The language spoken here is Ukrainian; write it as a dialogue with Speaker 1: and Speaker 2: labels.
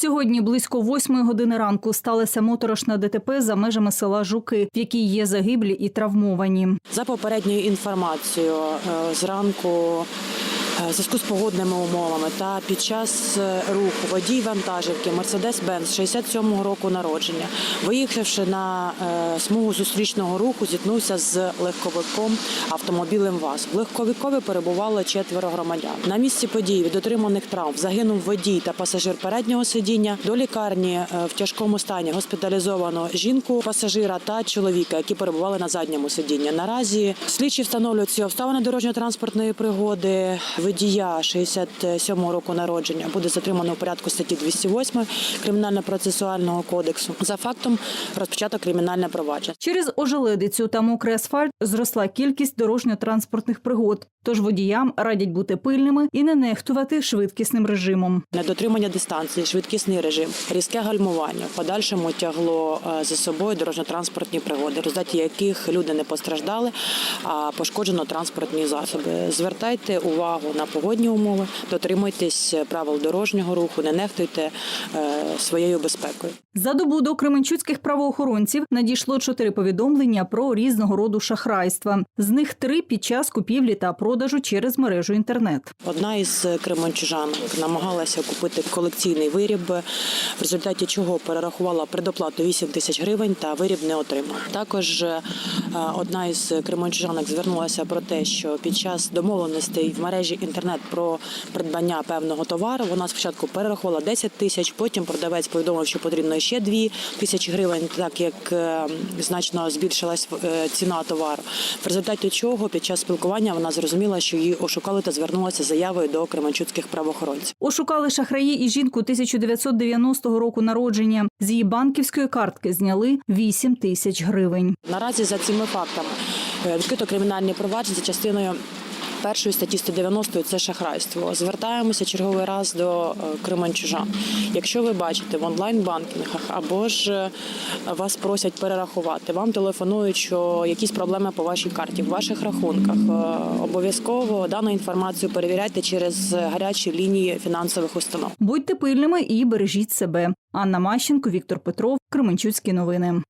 Speaker 1: Сьогодні близько восьмої години ранку сталося моторошне ДТП за межами села Жуки, в якій є загиблі і травмовані.
Speaker 2: За попередньою інформацією, е, зранку в зв'язку з погодними умовами та під час е, руху водій вантажівки Mercedes-Benz 67-го року народження, виїхавши на е, смугу зустрічного руху, зіткнувся з легковиком автомобілем ВАЗ. В легковикові перебувало четверо громадян. На місці події від отриманих травм загинув водій та пасажир переднього сидіння. До лікарні е, в тяжкому стані госпіталізовано жінку, пасажира та чоловіка, які перебували на задньому сидінні. Наразі слідчі встановлюють ці обставини дорожньо-транспортної пригоди. Водія 67-го року народження буде затримано у порядку статті 208 кримінально-процесуального кодексу. За фактом розпочато кримінальне провадження.
Speaker 1: Через ожеледицю та мокрий асфальт зросла кількість дорожньо-транспортних пригод. Тож водіям радять бути пильними і не нехтувати швидкісним режимом.
Speaker 2: Недотримання дистанції, швидкісний режим, різке гальмування в подальшому тягло е, за собою дорожньо-транспортні пригоди, в результаті яких люди не постраждали, а пошкоджено транспортні засоби. Звертайте увагу на погодні умови, дотримуйтесь правил дорожнього руху, не нехтуйте е, своєю безпекою.
Speaker 1: За добу до кременчуцьких правоохоронців надійшло чотири повідомлення про різного роду шахрайства. З них три під час купівлі та продажу через мережу інтернет.
Speaker 2: Одна із кременчужанок намагалася купити колекційний виріб, в результаті чого перерахувала предоплату 8 тисяч гривень та виріб не отримала. Також е, одна із кременчужанок звернулася про те, що під час домовленостей в мережі інтернет про придбання певного товару вона спочатку перерахувала 10 тисяч, потім продавець повідомив, що потрібно ще 2 тисячі гривень, так як е, значно збільшилась е, ціна товару. В результаті чого під час спілкування вона зрозуміла, що її ошукали та звернулася з заявою до кременчуцьких правоохоронців.
Speaker 1: Ошукали шахраї і жінку 1990 року народження. З її банківської картки зняли 8 тисяч гривень.
Speaker 2: Наразі за цими фактами е, відкрито кримінальні провадження за частиною. Першої статті 190 – це шахрайство. Звертаємося черговий раз до е, кременчужан. Якщо ви бачите в онлайн-банкінгах або ж е, вас просять перерахувати, вам телефонують, що якісь проблеми по вашій карті, в ваших рахунках. е, Обов'язково дану інформацію перевіряйте через гарячі лінії фінансових установ.
Speaker 1: Будьте пильними і бережіть себе. Анна Мащенко, Віктор Петров, Кременчуцькі новини.